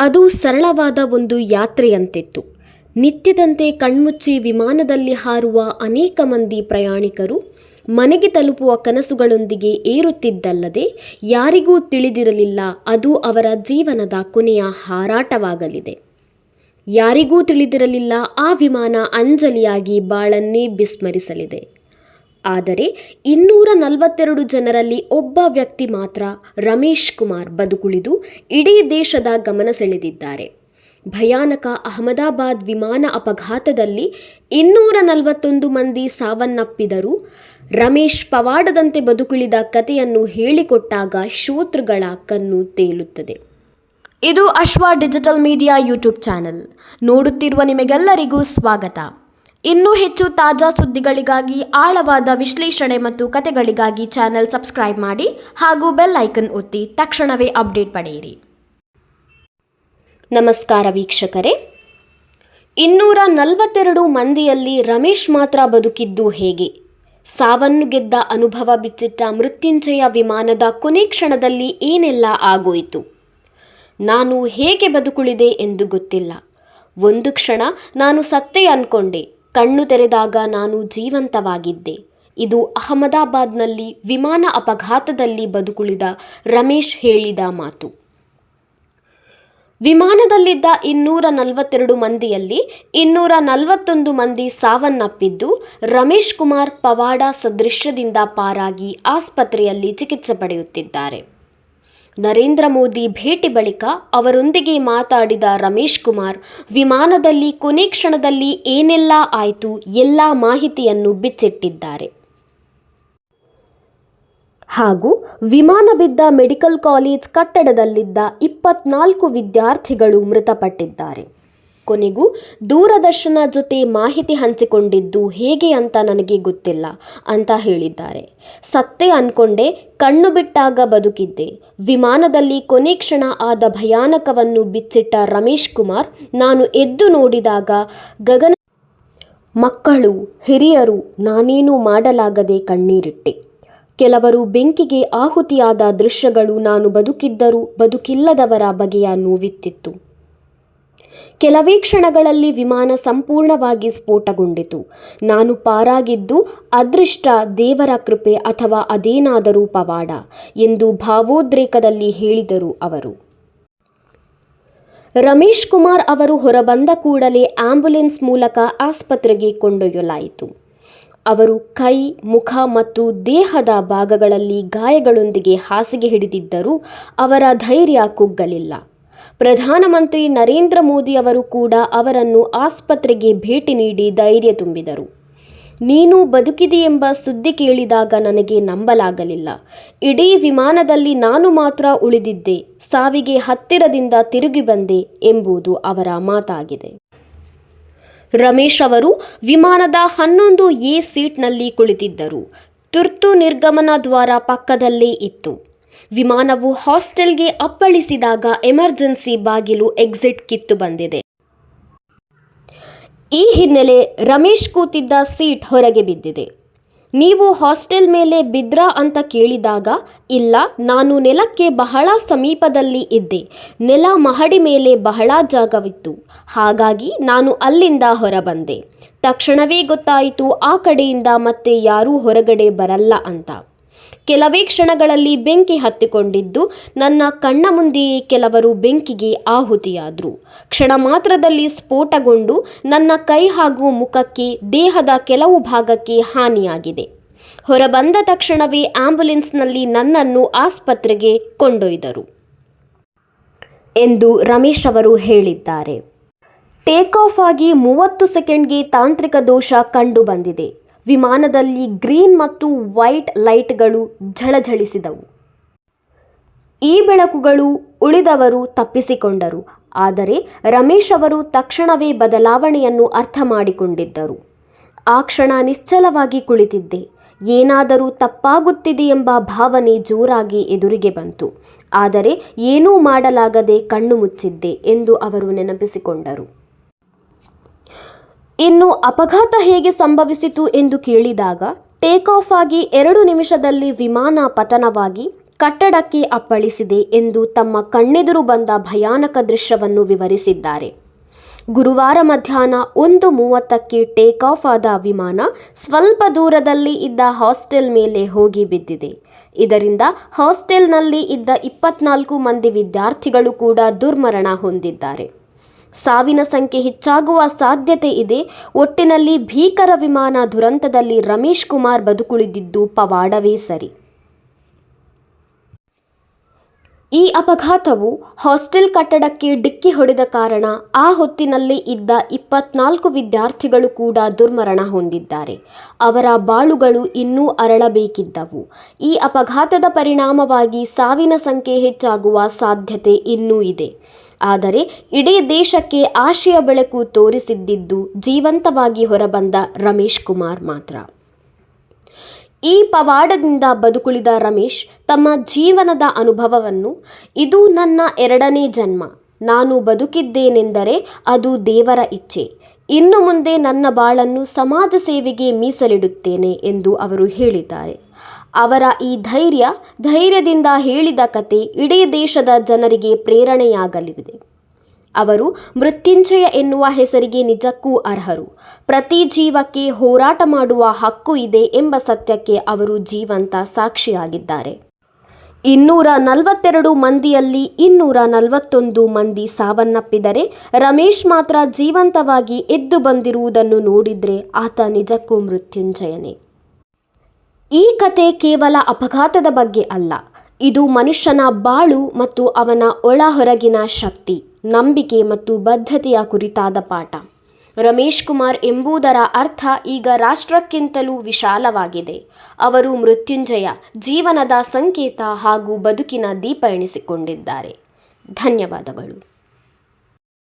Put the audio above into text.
ಅದು ಸರಳವಾದ ಒಂದು ಯಾತ್ರೆಯಂತಿತ್ತು. ನಿತ್ಯದಂತೆ ಕಣ್ಮುಚ್ಚಿ ವಿಮಾನದಲ್ಲಿ ಹಾರುವ ಅನೇಕ ಮಂದಿ ಪ್ರಯಾಣಿಕರು ಮನೆಗೆ ತಲುಪುವ ಕನಸುಗಳೊಂದಿಗೆ ಏರುತ್ತಿದ್ದಲ್ಲದೆ ಯಾರಿಗೂ ತಿಳಿದಿರಲಿಲ್ಲ ಅದು ಅವರ ಜೀವನದ ಕೊನೆಯ ಹಾರಾಟವಾಗಲಿದೆ. ಯಾರಿಗೂ ತಿಳಿದಿರಲಿಲ್ಲ ಆ ವಿಮಾನ ಅಂಜಲಿಯಾಗಿ ಬಾಳನ್ನೇ ವಿಸ್ಮರಿಸಲಿದೆ ಆದರೆ ಇನ್ನೂರ ನಲವತ್ತೆರಡು ಜನರಲ್ಲಿ ಒಬ್ಬ ವ್ಯಕ್ತಿ ಮಾತ್ರ ರಮೇಶ್ ಕುಮಾರ್ ಬದುಕುಳಿದು ಇಡೀ ದೇಶದ ಗಮನ ಸೆಳೆದಿದ್ದಾರೆ. ಭಯಾನಕ ಅಹಮದಾಬಾದ್ ವಿಮಾನ ಅಪಘಾತದಲ್ಲಿ ಇನ್ನೂರ ನಲವತ್ತೊಂದು ಮಂದಿ ಸಾವನ್ನಪ್ಪಿದರು ರಮೇಶ್ ಪವಾಡದಂತೆ ಬದುಕುಳಿದ ಕಥೆಯನ್ನು ಹೇಳಿಕೊಟ್ಟಾಗ ಶೋತೃಗಳ ಕಣ್ಣು ತೇಲುತ್ತದೆ. ಇದು ಅಶ್ವ ಡಿಜಿಟಲ್ ಮೀಡಿಯಾ ಯೂಟ್ಯೂಬ್ ಚಾನೆಲ್. ನೋಡುತ್ತಿರುವ ನಿಮಗೆಲ್ಲರಿಗೂ ಸ್ವಾಗತ. ಇನ್ನೂ ಹೆಚ್ಚು ತಾಜಾ ಸುದ್ದಿಗಳಿಗಾಗಿ, ಆಳವಾದ ವಿಶ್ಲೇಷಣೆ ಮತ್ತು ಕಥೆಗಳಿಗಾಗಿ ಚಾನೆಲ್ ಸಬ್ಸ್ಕ್ರೈಬ್ ಮಾಡಿ ಹಾಗೂ ಬೆಲ್ ಐಕನ್ ಒತ್ತಿ ತಕ್ಷಣವೇ ಅಪ್ಡೇಟ್ ಪಡೆಯಿರಿ. ನಮಸ್ಕಾರ ವೀಕ್ಷಕರೇ. ಇನ್ನೂರ ನಲವತ್ತೆರಡು ಮಂದಿಯಲ್ಲಿ ರಮೇಶ್ ಮಾತ್ರ ಬದುಕಿದ್ದು ಹೇಗೆ? ಸಾವನ್ನು ಗೆದ್ದ ಅನುಭವ ಬಿಚ್ಚಿಟ್ಟ ಮೃತ್ಯುಂಜಯ ವಿಮಾನದ ಕೊನೆ ಕ್ಷಣದಲ್ಲಿ ಏನೆಲ್ಲ ಆಗೋಯಿತು? ನಾನು ಹೇಗೆ ಬದುಕುಳಿದೆ ಎಂದು ಗೊತ್ತಿಲ್ಲ. ಒಂದು ಕ್ಷಣ ನಾನು ಸತ್ತೇ ಅನ್ಕೊಂಡೆ. ಕಣ್ಣು ತೆರೆದಾಗ ನಾನು ಜೀವಂತವಾಗಿದ್ದೆ. ಇದು ಅಹಮದಾಬಾದ್ನಲ್ಲಿ ವಿಮಾನ ಅಪಘಾತದಲ್ಲಿ ಬದುಕುಳಿದ ರಮೇಶ್ ಹೇಳಿದ ಮಾತು. ವಿಮಾನದಲ್ಲಿದ್ದ ಇನ್ನೂರ ನಲವತ್ತೆರಡು ಮಂದಿಯಲ್ಲಿ ಇನ್ನೂರ ನಲವತ್ತೊಂದು ಮಂದಿ ಸಾವನ್ನಪ್ಪಿದ್ದು, ರಮೇಶ್ ಕುಮಾರ್ ಪವಾಡ ಸದೃಶ್ಯದಿಂದ ಪಾರಾಗಿ ಆಸ್ಪತ್ರೆಯಲ್ಲಿ ಚಿಕಿತ್ಸೆ ಪಡೆಯುತ್ತಿದ್ದಾರೆ. ನರೇಂದ್ರ ಮೋದಿ ಭೇಟಿ ಬಳಿಕ ಅವರೊಂದಿಗೆ ಮಾತಾಡಿದ ರಮೇಶ್ ಕುಮಾರ್, ವಿಮಾನದಲ್ಲಿ ಕೊನೆ ಕ್ಷಣದಲ್ಲಿ ಏನೆಲ್ಲ ಆಯಿತು ಎಲ್ಲ ಮಾಹಿತಿಯನ್ನು ಬಿಚ್ಚಿಟ್ಟಿದ್ದಾರೆ. ಹಾಗೂ ವಿಮಾನ ಬಿದ್ದ ಮೆಡಿಕಲ್ ಕಾಲೇಜ್ ಕಟ್ಟಡದಲ್ಲಿದ್ದ ಇಪ್ಪತ್ನಾಲ್ಕು ವಿದ್ಯಾರ್ಥಿಗಳು ಮೃತಪಟ್ಟಿದ್ದಾರೆ. ಕೊನೆಗೂ ದೂರದರ್ಶನ ಜೊತೆ ಮಾಹಿತಿ ಹಂಚಿಕೊಂಡಿದ್ದು ಹೇಗೆ ಅಂತ ನನಗೆ ಗೊತ್ತಿಲ್ಲ ಅಂತ ಹೇಳಿದ್ದಾರೆ. ಸತ್ತೆ ಅನ್ಕೊಂಡೆ ಕಣ್ಣು ಬಿಟ್ಟಾಗ ಬದುಕಿದ್ದೆ. ವಿಮಾನದಲ್ಲಿ ಕೊನೆ ಕ್ಷಣ ಆದ ಭಯಾನಕವನ್ನು ಬಿಚ್ಚಿಟ್ಟ ರಮೇಶ್ ಕುಮಾರ್ ನಾನು ಎದ್ದು ನೋಡಿದಾಗ, ಗಗನ ಮಕ್ಕಳು, ಹಿರಿಯರು, ನಾನೇನು ಮಾಡಲಾಗದೆ ಕಣ್ಣೀರಿಟ್ಟೆ. ಕೆಲವರು ಬೆಂಕಿಗೆ ಆಹುತಿಯಾದ ದೃಶ್ಯಗಳು ನಾನು ಬದುಕಿದ್ದರೂ ಬದುಕಿಲ್ಲದವರ ಬಗೆಯ ನೋವಿತ್ತಿತ್ತು. ಕೆಲವೇ ಕ್ಷಣಗಳಲ್ಲಿ ವಿಮಾನ ಸಂಪೂರ್ಣವಾಗಿ ಸ್ಫೋಟಗೊಂಡಿತು. ನಾನು ಪಾರಾಗಿದ್ದು, ಅದೃಷ್ಟ ದೇವರ ಕೃಪೆ ಅಥವಾ ಅದೇನಾದರೂ ಪವಾಡ ಎಂದು ಭಾವೋದ್ರೇಕದಲ್ಲಿ ಹೇಳಿದರು ಅವರು. ರಮೇಶ್ ಕುಮಾರ್ ಅವರು ಹೊರಬಂದ ಕೂಡಲೇ ಆಂಬ್ಯುಲೆನ್ಸ್ ಮೂಲಕ ಆಸ್ಪತ್ರೆಗೆ ಕೊಂಡೊಯ್ಯಲಾಯಿತು. ಅವರು ಕೈ, ಮುಖ ಮತ್ತು ದೇಹದ ಭಾಗಗಳಲ್ಲಿ ಗಾಯಗಳೊಂದಿಗೆ ಹಾಸಿಗೆ ಹಿಡಿದಿದ್ದರೂ ಅವರ ಧೈರ್ಯ ಕುಗ್ಗಲಿಲ್ಲ. ಪ್ರಧಾನಮಂತ್ರಿ ನರೇಂದ್ರ ಮೋದಿ ಅವರು ಕೂಡ ಅವರನ್ನು ಆಸ್ಪತ್ರೆಗೆ ಭೇಟಿ ನೀಡಿ ಧೈರ್ಯ ತುಂಬಿದರು. ನೀನು ಬದುಕಿದೆಯೆಂಬ ಸುದ್ದಿ ಕೇಳಿದಾಗ ನನಗೆ ನಂಬಲಾಗಲಿಲ್ಲ. ಇಡೀ ವಿಮಾನದಲ್ಲಿ ನಾನು ಮಾತ್ರ ಉಳಿದಿದ್ದೆ. ಸಾವಿಗೆ ಹತ್ತಿರದಿಂದ ತಿರುಗಿ ಬಂದೆ ಎಂಬುದು ಅವರ ಮಾತಾಗಿದೆ. ರಮೇಶ್ ಅವರು ವಿಮಾನದ ಹನ್ನೊಂದು ಎ ಸೀಟ್ನಲ್ಲಿ ಕುಳಿತಿದ್ದರು. ತುರ್ತು ನಿರ್ಗಮನ ದ್ವಾರ ಪಕ್ಕದಲ್ಲೇ ಇತ್ತು. ವಿಮಾನವು ಹಾಸ್ಟೆಲ್ಗೆ ಅಪ್ಪಳಿಸಿದಾಗ ಎಮರ್ಜೆನ್ಸಿ ಬಾಗಿಲು ಎಕ್ಸಿಟ್ ಕಿತ್ತು ಬಂದಿದೆ. ಈ ಹಿನ್ನೆಲೆ ರಮೇಶ್ ಕೂತಿದ್ದ ಸೀಟ್ ಹೊರಗೆ ಬಿದ್ದಿದೆ. ನೀವು ಹಾಸ್ಟೆಲ್ ಮೇಲೆ ಬಿದ್ರಾ ಅಂತ ಕೇಳಿದಾಗ, ಇಲ್ಲ, ನಾನು ನೆಲಕ್ಕೆ ಬಹಳ ಸಮೀಪದಲ್ಲಿ ಇದ್ದೆ. ನೆಲ ಮಹಡಿ ಮೇಲೆ ಬಹಳ ಜಾಗವಿತ್ತು. ಹಾಗಾಗಿ ನಾನು ಅಲ್ಲಿಂದ ಹೊರಬಂದೆ. ತಕ್ಷಣವೇ ಗೊತ್ತಾಯಿತು, ಆ ಕಡೆಯಿಂದ ಮತ್ತೆ ಯಾರೂ ಹೊರಗಡೆ ಬರಲ್ಲ ಅಂತ. ಕೆಲವೇ ಕ್ಷಣಗಳಲ್ಲಿ ಬೆಂಕಿ ಹತ್ತಿಕೊಂಡಿದ್ದು, ನನ್ನ ಕಣ್ಣ ಮುಂದೆಯೇ ಕೆಲವರು ಬೆಂಕಿಗೆ ಆಹುತಿಯಾದರು. ಕ್ಷಣ ಮಾತ್ರದಲ್ಲಿ ಸ್ಫೋಟಗೊಂಡು, ನನ್ನ ಕೈ ಹಾಗೂ ಮುಖಕ್ಕೆ ದೇಹದ ಕೆಲವು ಭಾಗಕ್ಕೆ ಹಾನಿಯಾಗಿದೆ. ಹೊರಬಂದ ತಕ್ಷಣವೇ ಆಂಬ್ಯುಲೆನ್ಸ್ನಲ್ಲಿ ನನ್ನನ್ನು ಆಸ್ಪತ್ರೆಗೆ ಕೊಂಡೊಯ್ದರು ಎಂದು ರಮೇಶ್ ಅವರು ಹೇಳಿದ್ದಾರೆ. ಟೇಕ್ ಆಫ್ ಆಗಿ ಮೂವತ್ತು ಸೆಕೆಂಡ್ಗೆ ತಾಂತ್ರಿಕ ದೋಷ ಕಂಡು ಬಂದಿದೆ ವಿಮಾನದಲ್ಲಿ ಗ್ರೀನ್ ಮತ್ತು ವೈಟ್ ಲೈಟ್ಗಳು ಝಳಝಳಿಸಿದವು. ಈ ಬೆಳಕುಗಳು ಉಳಿದವರು ತಪ್ಪಿಸಿಕೊಂಡರು, ಆದರೆ ರಮೇಶ್ ಅವರು ತಕ್ಷಣವೇ ಬದಲಾವಣೆಯನ್ನು ಅರ್ಥ ಮಾಡಿಕೊಂಡಿದ್ದರು. ಆ ಕ್ಷಣ ನಿಶ್ಚಲವಾಗಿ ಕುಳಿತಿದ್ದೆ. ಏನಾದರೂ ತಪ್ಪಾಗುತ್ತಿದೆ ಎಂಬ ಭಾವನೆ ಜೋರಾಗಿ ಎದುರಿಗೆ ಬಂತು. ಆದರೆ ಏನೂ ಮಾಡಲಾಗದೆ ಕಣ್ಣು ಮುಚ್ಚಿದ್ದೆ ಎಂದು ಅವರು ನೆನಪಿಸಿಕೊಂಡರು. ಇನ್ನು ಅಪಘಾತ ಹೇಗೆ ಸಂಭವಿಸಿತು ಎಂದು ಕೇಳಿದಾಗ ಟೇಕ್ ಆಫ್ ಆಗಿ ಎರಡು ನಿಮಿಷದಲ್ಲಿ ವಿಮಾನ ಪತನವಾಗಿ ಕಟ್ಟಡಕ್ಕೆ ಅಪ್ಪಳಿಸಿದೆ ಎಂದು ತಮ್ಮ ಕಣ್ಣೆದುರು ಬಂದ ಭಯಾನಕ ದೃಶ್ಯವನ್ನು ವಿವರಿಸಿದ್ದಾರೆ. ಗುರುವಾರ ಮಧ್ಯಾಹ್ನ ಒಂದು ಮೂವತ್ತಕ್ಕೆ ಟೇಕ್ ಆಫ್ ಆದ ವಿಮಾನ ಸ್ವಲ್ಪ ದೂರದಲ್ಲಿ ಇದ್ದ ಹಾಸ್ಟೆಲ್ ಮೇಲೆ ಹೋಗಿ ಬಿದ್ದಿದೆ. ಇದರಿಂದ ಹಾಸ್ಟೆಲ್ನಲ್ಲಿ ಇದ್ದ ಇಪ್ಪತ್ನಾಲ್ಕು ಮಂದಿ ವಿದ್ಯಾರ್ಥಿಗಳು ಕೂಡ ದುರ್ಮರಣ ಹೊಂದಿದ್ದಾರೆ. ಸಾವಿನ ಸಂಖ್ಯೆ ಹೆಚ್ಚಾಗುವ ಸಾಧ್ಯತೆ ಇದೆ. ಒಟ್ಟಿನಲ್ಲಿ ಭೀಕರ ವಿಮಾನ ದುರಂತದಲ್ಲಿ ರಮೇಶ್ ಕುಮಾರ್ ಬದುಕುಳಿದಿದ್ದು ಪವಾಡವೇ ಸರಿ. ಈ ಅಪಘಾತವು ಹಾಸ್ಟೆಲ್ ಕಟ್ಟಡಕ್ಕೆ ಡಿಕ್ಕಿ ಹೊಡೆದ ಕಾರಣ ಆ ಹೊತ್ತಿನಲ್ಲಿ ಇದ್ದ ಇಪ್ಪತ್ನಾಲ್ಕು ವಿದ್ಯಾರ್ಥಿಗಳು ಕೂಡ ದುರ್ಮರಣ ಹೊಂದಿದ್ದಾರೆ. ಅವರ ಬಾಳುಗಳು ಇನ್ನೂ ಅರಳಬೇಕಿದ್ದವು. ಈ ಅಪಘಾತದ ಪರಿಣಾಮವಾಗಿ ಸಾವಿನ ಸಂಖ್ಯೆ ಹೆಚ್ಚಾಗುವ ಸಾಧ್ಯತೆ ಇನ್ನೂ ಇದೆ. ಆದರೆ ಇಡೀ ದೇಶಕ್ಕೆ ಆಶಯ ಬೆಳಕು ತೋರಿಸಿದ್ದಿದ್ದು ಜೀವಂತವಾಗಿ ಹೊರಬಂದ ರಮೇಶ್ ಕುಮಾರ್ ಮಾತ್ರ. ಈ ಪವಾಡದಿಂದ ಬದುಕುಳಿದ ರಮೇಶ್ ತಮ್ಮ ಜೀವನದ ಅನುಭವವನ್ನು, ಇದು ನನ್ನ ಎರಡನೇ ಜನ್ಮ, ನಾನು ಬದುಕಿದ್ದೇನೆಂದರೆ ಅದು ದೇವರ ಇಚ್ಛೆ ಇನ್ನು ಮುಂದೆ ನನ್ನ ಬಾಳನ್ನು ಸಮಾಜ ಸೇವೆಗೆ ಮೀಸಲಿಡುತ್ತೇನೆ ಎಂದು ಅವರು ಹೇಳಿದ್ದಾರೆ. ಅವರ ಈ ಧೈರ್ಯ ಧೈರ್ಯದಿಂದ ಹೇಳಿದ ಕತೆ ಇಡೀ ದೇಶದ ಜನರಿಗೆ ಪ್ರೇರಣೆಯಾಗಲಿದೆ. ಅವರು ಮೃತ್ಯುಂಜಯ ಎನ್ನುವ ಹೆಸರಿಗೆ ನಿಜಕ್ಕೂ ಅರ್ಹರು. ಪ್ರತಿ ಜೀವಕ್ಕೆ ಹೋರಾಟ ಮಾಡುವ ಹಕ್ಕು ಇದೆ ಎಂಬ ಸತ್ಯಕ್ಕೆ ಅವರು ಜೀವಂತ ಸಾಕ್ಷಿಯಾಗಿದ್ದಾರೆ. ಇನ್ನೂರ ನಲವತ್ತೆರಡು ಮಂದಿಯಲ್ಲಿ ಇನ್ನೂರ ನಲವತ್ತೊಂದು ಮಂದಿ ಸಾವನ್ನಪ್ಪಿದರೆ ರಮೇಶ್ ಮಾತ್ರ ಜೀವಂತವಾಗಿ ಎದ್ದು ಬಂದಿರುವುದನ್ನು ನೋಡಿದರೆ ಆತ ನಿಜಕ್ಕೂ ಮೃತ್ಯುಂಜಯನೇ. ಈ ಕತೆ ಕೇವಲ ಅಪಘಾತದ ಬಗ್ಗೆ ಅಲ್ಲ. ಇದು ಮನುಷ್ಯನ ಬಾಳು ಮತ್ತು ಅವನ ಒಳ ಹೊರಗಿನ ಶಕ್ತಿ, ನಂಬಿಕೆ ಮತ್ತು ಬದ್ಧತೆಯ ಕುರಿತಾದ ಪಾಠ. ರಮೇಶ್ ಕುಮಾರ್ ಎಂಬುದರ ಅರ್ಥ ಈಗ ರಾಷ್ಟ್ರಕ್ಕಿಂತಲೂ ವಿಶಾಲವಾಗಿದೆ. ಅವರು ಮೃತ್ಯುಂಜಯ, ಜೀವನದ ಸಂಕೇತ ಹಾಗೂ ಬದುಕಿನ ದೀಪ ಎಣಿಸಿಕೊಂಡಿದ್ದಾರೆ. ಧನ್ಯವಾದಗಳು.